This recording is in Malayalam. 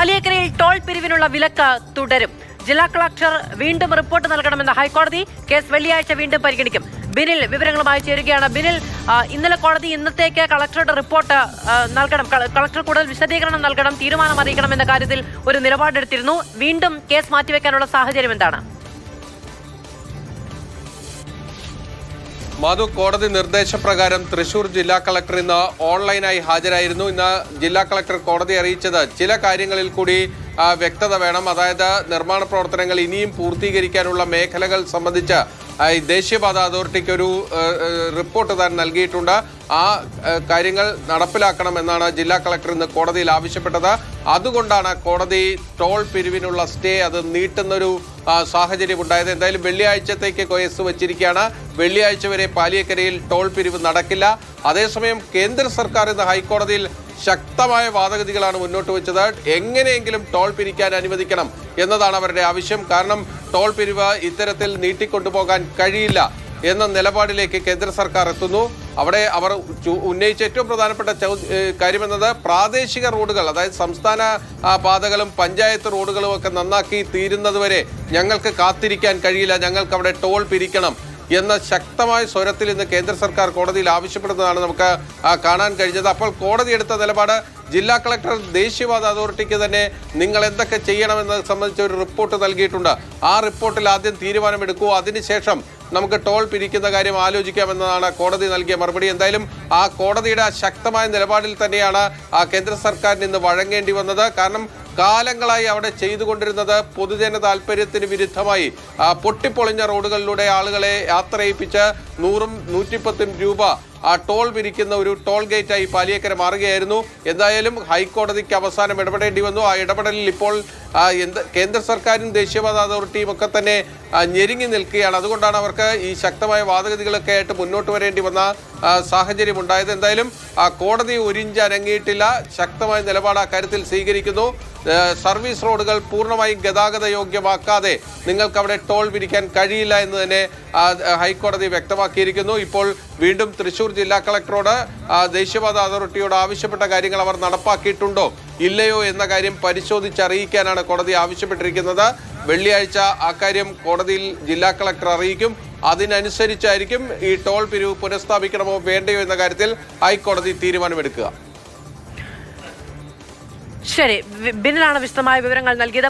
പാലിയേക്കരയിൽ ടോൾ പിരിവിനുള്ള വിലക്ക് തുടരും. ജില്ലാ കളക്ടർ വീണ്ടും റിപ്പോർട്ട് നൽകണമെന്ന ഹൈക്കോടതി കേസ് വെള്ളിയാഴ്ച വീണ്ടും പരിഗണിക്കും. ബിനിൽ വിവരങ്ങളുമായി ചേരുകയാണ് ബിനിൽ. ഇന്നലെ കോടതി ഇന്നത്തേക്ക് കളക്ടറുടെ റിപ്പോർട്ട് നൽകണം. കളക്ടർ കൂടുതൽ വിശദീകരണം നൽകണം തീരുമാനം അറിയിക്കണം എന്ന കാര്യത്തിൽ ഒരു നിലപാടെടുത്തിരുന്നു. വീണ്ടും കേസ് മാറ്റിവെക്കാനുള്ള സാഹചര്യം എന്താണ്? മധു കോടതി നിർദ്ദേശപ്രകാരം തൃശൂർ ജില്ലാ കളക്ടർ ഇന്ന് ഓൺലൈനായി ഹാജരായിരുന്നു. ഇന്ന് ജില്ലാ കളക്ടർ കോടതി അറിയിച്ചത് ചില കാര്യങ്ങളിൽ കൂടി വ്യക്തത വേണം. അതായത് നിർമ്മാണ പ്രവർത്തനങ്ങൾ ഇനിയും പൂർത്തീകരിക്കാനുള്ള മേഖലകൾ സംബന്ധിച്ച് ദേശീയപാത അതോറിറ്റിക്ക് ഒരു റിപ്പോർട്ട് താൻ നൽകിയിട്ടുണ്ട്. ആ കാര്യങ്ങൾ നടപ്പിലാക്കണമെന്നാണ് ജില്ലാ കളക്ടർ ഇന്ന് കോടതിയിൽ ആവശ്യപ്പെട്ടത്. അതുകൊണ്ടാണ് കോടതി ടോൾ പിരിവിനുള്ള സ്റ്റേ അത് നീട്ടുന്നൊരു സാഹചര്യം ഉണ്ടായത്. എന്തായാലും വെള്ളിയാഴ്ചത്തേക്ക് കേസ് വച്ചിരിക്കുകയാണ്. വെള്ളിയാഴ്ച വരെ പാലിയക്കരയിൽ ടോൾ പിരിവ് നടക്കില്ല. അതേസമയം കേന്ദ്ര സർക്കാർ ഇന്ന് ഹൈക്കോടതിയിൽ ശക്തമായ വാദഗതികളാണ് മുന്നോട്ട് വെച്ചത്. എങ്ങനെയെങ്കിലും ടോൾ പിരിക്കാൻ അനുവദിക്കണം എന്നതാണ് അവരുടെ ആവശ്യം. കാരണം ടോൾ പിരിവ് ഇത്തരത്തിൽ നീട്ടിക്കൊണ്ടുപോകാൻ കഴിയില്ല. എന്ന നിലപാടിലേക്ക് കേന്ദ്ര സർക്കാർ എത്തുന്നു. അവിടെ അവർ ഉന്നയിച്ച ഏറ്റവും പ്രധാനപ്പെട്ട കാര്യമെന്നത് പ്രാദേശിക റോഡുകൾ അതായത് സംസ്ഥാന പാതകളും പഞ്ചായത്ത് റോഡുകളും ഒക്കെ നന്നാക്കി തീരുന്നതുവരെ ഞങ്ങൾക്ക് കാത്തിരിക്കാൻ കഴിയില്ല. ഞങ്ങൾക്ക് അവിടെ ടോൾ പിരിക്കണം എന്ന ശക്തമായ സ്വരത്തിൽ ഇന്ന് കേന്ദ്ര സർക്കാർ കോടതിയിൽ ആവശ്യപ്പെടുന്നതാണ് നമുക്ക് കാണാൻ കഴിഞ്ഞത്. അപ്പോൾ കോടതി എടുത്ത നിലപാട് ജില്ലാ കളക്ടർ ദേശീയപാത അതോറിറ്റിക്ക് തന്നെ നിങ്ങൾ എന്തൊക്കെ ചെയ്യണമെന്നത് സംബന്ധിച്ച ഒരു റിപ്പോർട്ട് നൽകിയിട്ടുണ്ട്. ആ റിപ്പോർട്ടിൽ ആദ്യം തീരുമാനമെടുക്കൂ അതിനുശേഷം നമുക്ക് ടോൾ പിരിക്കുന്ന കാര്യം ആലോചിക്കാമെന്നതാണ് കോടതി നൽകിയ മറുപടി. എന്തായാലും ആ കോടതിയുടെ ശക്തമായ നിലപാടിൽ തന്നെയാണ് ആ കേന്ദ്ര സർക്കാരിന് ഇന്ന് വഴങ്ങേണ്ടി വന്നത്. കാരണം കാലങ്ങളായി അവിടെ ചെയ്തുകൊണ്ടിരുന്നത് പൊതുജന താല്പര്യത്തിന് വിരുദ്ധമായി. പൊട്ടിപ്പൊളിഞ്ഞ റോഡുകളിലൂടെ ആളുകളെ യാത്രയിപ്പിച്ച് നൂറും നൂറ്റിപ്പത്തും രൂപ ആ ടോൾ പിരിക്കുന്ന ഒരു ടോൾ ഗേറ്റായി പാലിയേക്കര മാറുകയായിരുന്നു. എന്തായാലും ഹൈക്കോടതിക്ക് അവസാനം ഇടപെടേണ്ടി വന്നു. ആ ഇടപെടലിൽ ഇപ്പോൾ എന്ത് കേന്ദ്ര സർക്കാരും ദേശീയപാത അതോറിറ്റിയും ഒക്കെ തന്നെ ഞെരുങ്ങി നിൽക്കുകയാണ്. അതുകൊണ്ടാണ് അവർക്ക് ഈ ശക്തമായ വാദഗതികളൊക്കെ ആയിട്ട് മുന്നോട്ട് വരേണ്ടി വന്ന സാഹചര്യം ഉണ്ടായത്. എന്തായാലും കോടതി ഒരിഞ്ച് അനങ്ങിയിട്ടില്ല. ശക്തമായ നിലപാട് ആ കാര്യത്തിൽ സ്വീകരിക്കുന്നു. സർവീസ് റോഡുകൾ പൂർണമായും ഗതാഗത യോഗ്യമാക്കാതെ നിങ്ങൾക്ക് അവിടെ ടോൾ പിരിക്കാൻ കഴിയില്ല എന്ന് തന്നെ ഹൈക്കോടതി വ്യക്തമാക്കിയിരിക്കുന്നു. ഇപ്പോൾ വീണ്ടും തൃശൂർ ജില്ലാ കളക്ടറോട് ദേശീയപാത അതോറിറ്റിയോട് ആവശ്യപ്പെട്ട കാര്യങ്ങൾ അവർ നടപ്പാക്കിയിട്ടുണ്ടോ? ഇല്ലയോ എന്ന കാര്യം പരിശോധിച്ചറിയിക്കാനാണ് കോടതി ആവശ്യപ്പെട്ടിരിക്കുന്നത്. വെള്ളിയാഴ്ച അക്കാര്യം കോടതിയിൽ ജില്ലാ കളക്ടർ അറിയിക്കും. അതിനനുസരിച്ചായിരിക്കും ഈ ടോൾ പിരിവ് പുനഃസ്ഥാപിക്കണമോ വേണ്ടയോ എന്ന കാര്യത്തിൽ ഹൈക്കോടതി തീരുമാനമെടുക്കുക. ശരി. ബിനിലാണ് വിശദമായ വിവരങ്ങൾ നൽകിയത്.